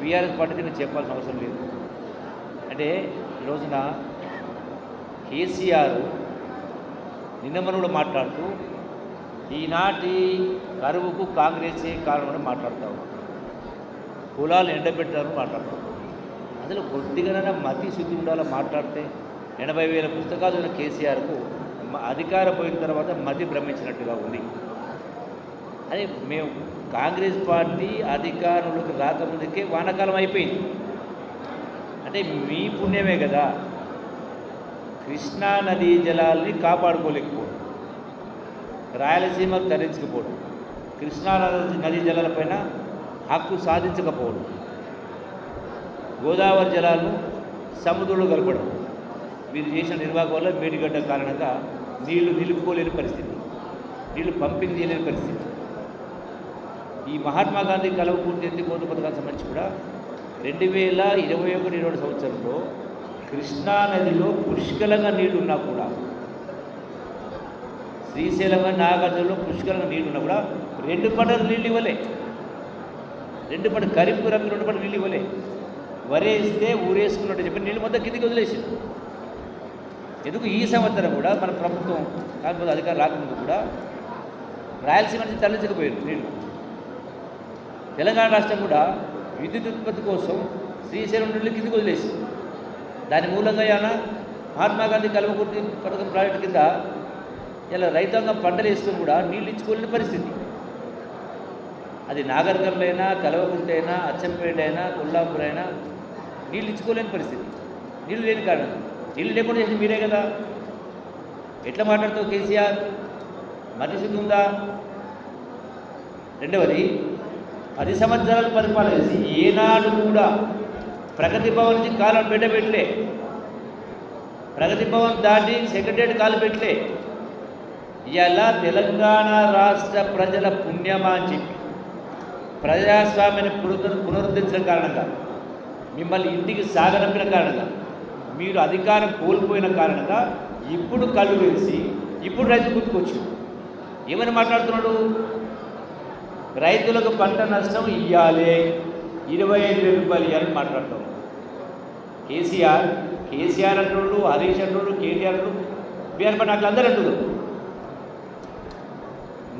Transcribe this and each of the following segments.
BRS party నేను చెప్పాల్సిన అవసరం లేదు. అంటే ఈ రోజున కేసీఆర్ నిన్న కూడా మాట్లాడుతూ ఈనాటి కరువుకు కాంగ్రెసే కారణమని మాట్లాడుతూ ఉన్నాడు కులాలు ఎండబెట్టారని మాట్లాడతాం అసలు కొద్దిగానైనా మతి శుద్ధి ఉండాలో మాట్లాడితే? ఎనభై వేల పుస్తకాలు ఉన్న కేసీఆర్కు అధికార పోయిన తర్వాత మతి భ్రమించినట్టుగా ఉంది. అదే మేము కాంగ్రెస్ పార్టీ అధికారంలోకి రాకముందుకే వానాకాలం అయిపోయింది. అంటే మీ పుణ్యమే కదా. కృష్ణా నదీ జలాల్ని కాపాడుకోలేకపోవడం. రాయలసీమ తరలించకపోవడం. కృష్ణా నదీ జలాలపైన హక్కు సాధించకపోవడం. గోదావరి జలాలను సముద్రంలో కలపడం. మీరు చేసిన నిర్వాహకం వల్ల మేడిగడ్డ కారణంగా నీళ్ళు నిలుపుకోలేని పరిస్థితి. నీళ్ళు పంపింగ్ చేయలేని పరిస్థితి. ఈ మహాత్మా గాంధీ కలవకూర్తి పూర్తి ఎత్తిపోతు పథకానికి సంబంధించి కూడా రెండు వేల ఇరవై ఒకటి ఇరవై సంవత్సరంలో కృష్ణా నదిలో పుష్కలంగా నీళ్ళున్నా కూడా శ్రీశైలంగా నాగార్జునలో పుష్కలంగా నీళ్ళున్నా కూడా రెండు పంటలు నీళ్ళు ఇవ్వలే. రెండు పంట కరింపు రంగు రెండు పంట నీళ్ళు ఇవ్వలే. వరేస్తే ఊరేసుకున్నట్టు చెప్పి నీళ్ళు మొత్తం కిందికి వదిలేసింది. ఎందుకు ఈ సంవత్సరం కూడా మన ప్రభుత్వం కాకపోతే అధికారం రాకముందు కూడా రాయలసీమ నుంచి తరలించకపోయారు నీళ్ళు తెలంగాణ రాష్ట్రం కూడా విద్యుత్ ఉత్పత్తి కోసం శ్రీశైలం నుండి కిందికి వదిలేసింది. దాని మూలంగా ఇలా మహాత్మా గాంధీ కల్వకుర్తి పథకం ప్రాజెక్టు కింద ఇలా రైతాంగం పంటలు వేసుకొని కూడా నీళ్ళు ఇచ్చుకోలేని పరిస్థితి. అది నాగర్కర్లు అయినా కలవకుంట అయినా అచ్చంపేట అయినా కొల్లాపూర్ అయినా నీళ్ళు ఇచ్చుకోలేని పరిస్థితి. నీళ్ళు లేని కారణం. నీళ్ళు లేకుండా చేసింది మీరే కదా. ఎట్లా మాట్లాడుతావు కేసీఆర్? మతిశుద్ధి ఉందా? రెండవది పది సంవత్సరాలు పరిపాలన చేసి ఏనాడు కూడా ప్రగతి భవన్ నుంచి కాలం పెట్టబెట్టలే ప్రగతి భవన్ దాటి సెక్రటరీ కాలు పెట్టలే. ఇలా తెలంగాణ రాష్ట్ర ప్రజల పుణ్యమా అని చెప్పి ప్రజాస్వామ్యాన్ని పునరు పునరుద్ధరించిన కారణంగా మిమ్మల్ని ఇంటికి సాగనంపిన కారణంగా మీరు అధికారం కోల్పోయిన కారణంగా ఇప్పుడు కళ్ళు వేసి ఇప్పుడు రైతు గుర్తుకొచ్చు ఏమని మాట్లాడుతున్నాడు? రైతులకు పంట నష్టం ఇవ్వాలి ఇరవై ఐదు వేల రూపాయలు ఇవ్వాలని మాట్లాడతాం. కేసీఆర్ కేసీఆర్ అంటుడు హరీష్ అంటుడు కేటీఆర్ అంటున్నాడు బీఆర్ పట్ల అట్లా అందరూ అంటున్నారు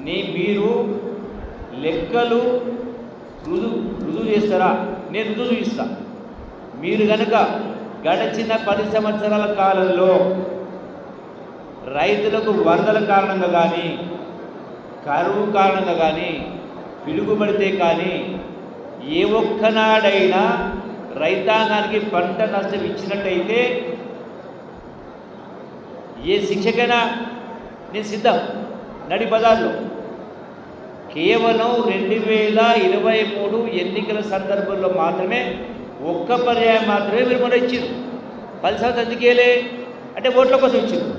నీ మీరు లెక్కలు రుజువు రుజువు చేస్తారా? నేను రుజువు చూపిస్తా మీరు కనుక గడిచిన పది సంవత్సరాల కాలంలో రైతులకు వరదల కారణంగా కానీ కరువు కారణంగా కానీ పిలుగుబడితే కానీ ఏ ఒక్కనాడైనా రైతాంగానికి పంట నష్టం ఇచ్చినట్టయితే ఏ శిక్షకైనా నేను సిద్ధం. నడి బజార్లో. కేవలం రెండు వేల ఇరవై మూడు ఎన్నికల సందర్భంలో మాత్రమే ఒక్క పర్యాయం మాత్రమే మీరు మొన్న ఇచ్చారు పది సంవత్సరాలు ఎందుకేలే? అంటే ఓట్ల కోసం ఇచ్చారు